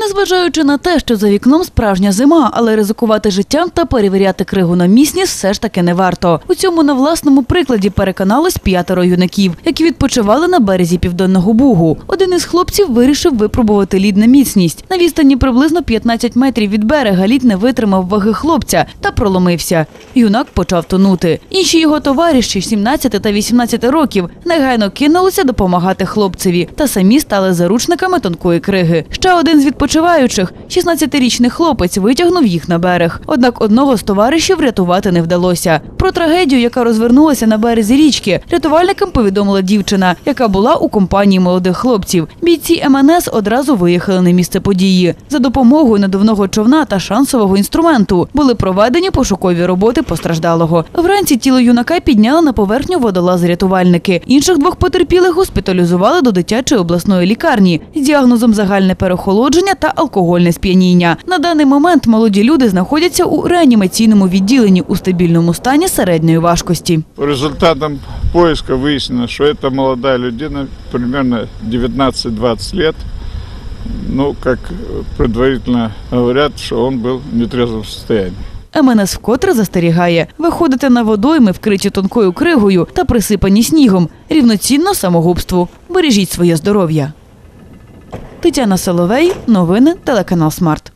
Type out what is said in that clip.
Незважаючи на те, що за вікном справжня зима, але ризикувати життям та перевіряти кригу на міцність все ж таки не варто. У цьому на власному прикладі переконались п'ятеро юнаків, які відпочивали на березі південного бугу. Один із хлопців вирішив випробувати лід на міцність. На відстані приблизно 15 метрів від берега лід не витримав ваги хлопця та проломився. Юнак почав тонути. Інші його товариші 17 та 18 років негайно кинулися допомагати хлопцеві та самі стали заручниками тонкої криги. Ще один з відпочиваючих, 16-річний хлопець, витягнув їх на берег. Однак одного з товаришів рятувати не вдалося. Про трагедію, яка розвернулася на березі річки, рятувальникам повідомила дівчина, яка була у компанії молодих хлопців. Бійці МНС одразу виїхали на місце події. За допомогою надувного човна та шансового інструменту були проведені пошукові роботи постраждалого. Вранці тіло юнака підняли на поверхню водолази-рятувальники. Інших двох потерпілих госпіталізували до дитячої обласної лікарні з діагнозом загальне переохолодження та алкогольне сп'яніння. На даний момент молоді люди знаходяться у реанімаційному відділенні у стабільному стані середньої важкості. По результатам поиска выяснено, что это молодая людина, примерно 19-20 лет. Ну, как предварительно говорят, что он был в нетрезвом состоянии. МНС вкотре застерігає виходити на водойми, вкриті тонкою кригою та присипані снігом, рівноцінно самогубству. Бережіть своє здоров'я. Тетяна Соловей, новини, телеканал Смарт.